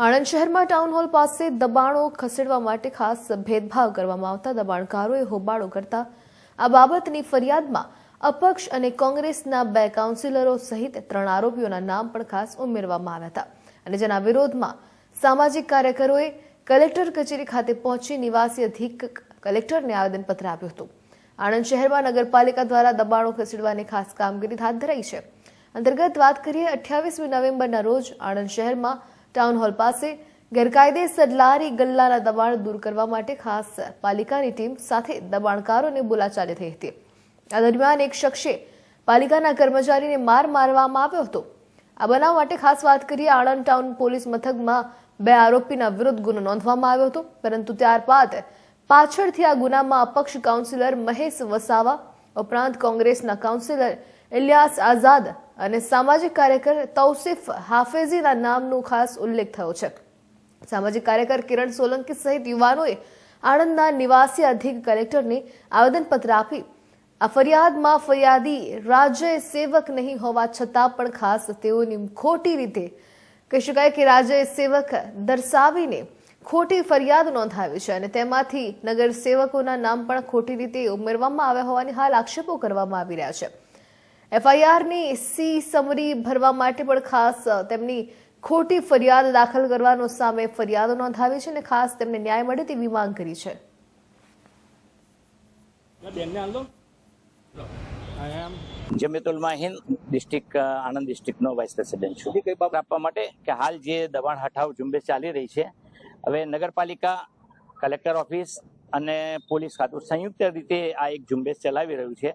આણંદ શહેરમાં town hall પાસે દબાણો ખસેડવા માટે ખાસ ભેદભાવ કરવામાં આવતા દબાણકારોએ હોબાળો કરતા આ બાબતની ફરિયાદમાં અપક્ષ અને કોંગ્રેસના બે કાઉન્સિલરો સહિત ત્રણ આરોપીઓના નામ પણ ખાસ ઉમેરવામાં આવ્યા હતા. અને જેના વિરોધમાં સામાજિક કાર્યકરોએ કલેક્ટર કચેરી ખાતે પહોંચી નિવાસી અધિક કલેક્ટરને આવેદનપત્ર આપ્યું હતું. આણંદ શહેરમાં નગરપાલિકા દ્વારા દબાણો ખસેડવાની ખાસ કામગીરી હાથ ધરાઈ છે. અંતર્ગત વાત કરીએ અઠ્યાવીસમી નવેમ્બરના રોજ આણંદ શહેરમાં ટાઉન હોલ પાસે ગેરકાયદે સડલારી ગલ્લાના દબાણ દૂર કરવા માટે ખાસ પાલિકાની ટીમ સાથે દબાણકારોને બોલાચાલી થઈ હતી. આ દરમિયાન એક શખ્સે પાલિકાના કર્મચારીને માર મારવામાં આવ્યો હતો. આ બનાવ માટે ખાસ વાત કરીએ, આણંદ ટાઉન પોલીસ મથકમાં બે આરોપીના વિરુદ્ધ ગુનો નોંધવામાં આવ્યો હતો. પરંતુ ત્યારબાદ પાછળથી આ ગુનામાં અપક્ષ કાઉન્સિલર મહેશ વસાવા, ઉપરાંત કોંગ્રેસના કાઉન્સિલર ઇલિયાસ આઝાદ અને સામાજિક કાર્યકર તૌસિફ હાફેઝીના નામનો ખાસ ઉલ્લેખ થયો છે. સામાજિક કાર્યકર કિરણ સોલંકી સહિત યુવાનોએ આણંદના નિવાસી અધિક કલેક્ટરને આવેદનપત્ર આપી, આ ફરિયાદમાં ફરિયાદી રાજ્ય સેવક નહીં હોવા છતાં પણ ખાસ તેઓની ખોટી રીતે કહી શકાય કે રાજ્ય સેવક દર્શાવીને ખોટી ફરિયાદ નોંધાવી છે અને તેમાંથી નગર સેવકોના નામ પણ ખોટી રીતે ઉમેરવામાં આવ્યા હોવાની હાલ આક્ષેપો કરવામાં આવી રહ્યા છે. એફઆઈઆરની સી સમરી ભરવા માટે પણ ખાસ તેમની ખોટી ફરિયાદ દાખલ કરવાનો સામે ફરિયાદો નોંધાવી છે અને ખાસ તેમને ન્યાય મળે તેવી માંગ કરી છે. બેનને હાલ દો. I am Jamitul Mahin district Anand ડિસ્ટ્રિક્ટનો vice president છું. આપવા માટે કે હાલ જે દબાણ હટાવ ઝુંબેશ ચાલી રહી છે હવે નગરપાલિકા કલેક્ટર ઓફિસ અને પોલીસ ખાતું સંયુક્ત રીતે આ એક ઝુંબેશ ચલાવી રહ્યું છે.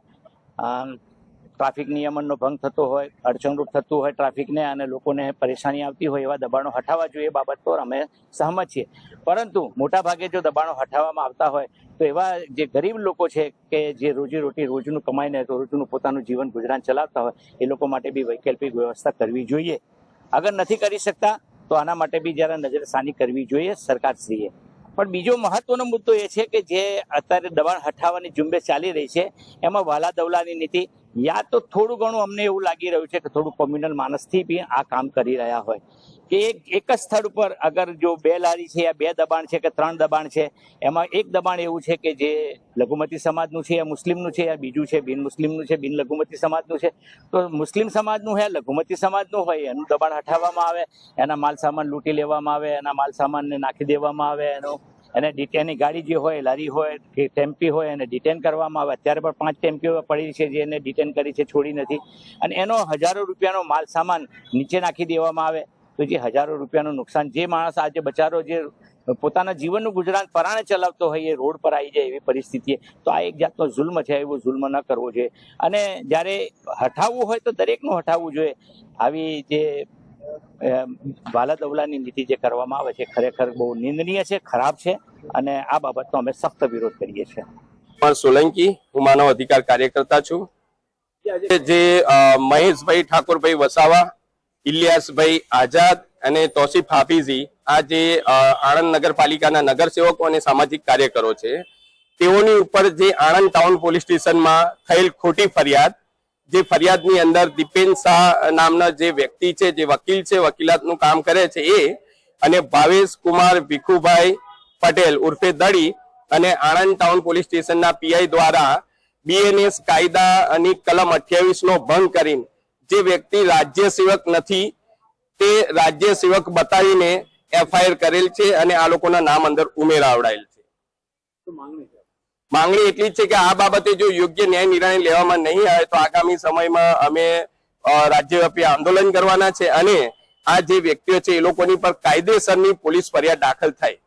ટ્રાફિક નિયમનનો ભંગ થતો હોય, અડચણરૂપ થતું હોય ટ્રાફિકને અને લોકોને પરેશાની આવતી હોય એવા દબાણો હટાવવા જોઈએ બાબત પર અમે સહમત છીએ. પરંતુ મોટાભાગે જો દબાણો હટાવવામાં આવતા હોય, તો એવા જે ગરીબ લોકો છે કે જે રોજી રોટી રોજનું કમાઈને રોજનું પોતાનું જીવન ગુજરાન ચલાવતા હોય, એ લોકો માટે બી વૈકલ્પિક વ્યવસ્થા કરવી જોઈએ. અગર નથી કરી શકતા, તો આના માટે બી જરા નજરસાની કરવી જોઈએ સરકારશ્રીએ. પણ બીજો મહત્વનો મુદ્દો એ છે કે જે અત્યારે દબાણ હટાવવાની ઝુંબેશ ચાલી રહી છે, એમાં વાલા દવલાની નીતિ યા તો થોડું ઘણું અમને એવું લાગી રહ્યું છે કે થોડું કોમ્યુનલ માણસથી બી આ કામ કરી રહ્યા હોય. કે એક એક જ સ્થળ ઉપર અગર જો બે લારી છે યા બે દબાણ છે કે ત્રણ દબાણ છે, એમાં એક દબાણ એવું છે કે જે લઘુમતી સમાજનું છે યા મુસ્લિમનું છે યા બીજું છે બિન મુસ્લિમનું છે, બિન લઘુમતી સમાજનું છે. તો મુસ્લિમ સમાજનું હોય લઘુમતી સમાજનું હોય, એનું દબાણ હટાવવામાં આવે, એના માલ સામાન લૂંટી લેવામાં આવે, એના માલ સામાનને નાખી દેવામાં આવે, એનો એને ડિટેનની ગાડી જે હોય, લારી હોય, કે ટેમ્પી હોય એને ડિટેન કરવામાં આવે. અત્યારે પણ પાંચ ટેમ્પીઓ પડી છે જે એને ડિટેન કરી છે, છોડી નથી. અને એનો હજારો રૂપિયાનો માલ સામાન નીચે નાખી દેવામાં આવે. તો જે હજારો રૂપિયાનું નુકસાન, જે માણસ આજે બચારો જે પોતાના જીવનનું ગુજરાન પરાણે ચલાવતો હોય, એ રોડ પર આવી જાય એવી પરિસ્થિતિ તો આ એક જાતનો જુલ્મ છે, એવો જુલ્મ ન કરવો જોઈએ. અને જ્યારે હટાવવું હોય તો દરેકનું હટાવવું જોઈએ. આવી જે વાલા દવલાની નીતિ જે કરવામાં આવે છે, ખરેખર બહુ નિંદનીય છે, ખરાબ છે અને આ બાબતનો અમે સખ્ત વિરોધ કરીએ છીએ. પણ સોલંકી, હું માનવ અધિકાર કાર્યકર્તા છું. જે મહેશભાઈ ઠાકોરભાઈ વસાવા, ઇલિયાસભાઈ આઝાદ અને તોસીફ હાફીઝી, આ જે આણંદ નગરપાલિકાના નગરસેવકો અને સામાજિક કાર્યકરો છે, તેઓની ઉપર જે આણંદ ટાઉન પોલીસ સ્ટેશનમાં થયેલ ખોટી ફરિયાદ જે ફરિયાદની અંદર દીપેન શાહ નામના જે વ્યક્તિ છે, જે વકીલ છે, વકીલાતનું કામ કરે છે એ અને ભાવેશ કુમાર ભીખુભાઈ પટેલ ઉર્ફે દડી અને આણંદ ટાઉન પોલીસ સ્ટેશનના પીઆઈ દ્વારા બીએનએસ કાયદાની કલમ અઠ્યાવીસ નો ભંગ કરીને જે વ્યક્તિ રાજ્ય સેવક નથી, તે રાજ્ય સેવક બતાવીને એફઆઈઆર કરેલ છે અને આ લોકોના નામ અંદર ઉમેરાવડાયેલ છે? માંગણી એટલી જ છે કે આ બાબતે જો યોગ્ય ન્યાય નિર્ણય લેવામાં નહીં આવે તો આગામી સમયમાં અમે રાજ્યવ્યાપી આંદોલન કરવાના છે અને આ જે વ્યક્તિઓ છે એ લોકોની પર કાયદેસરની પોલીસ ફરિયાદ દાખલ થાય.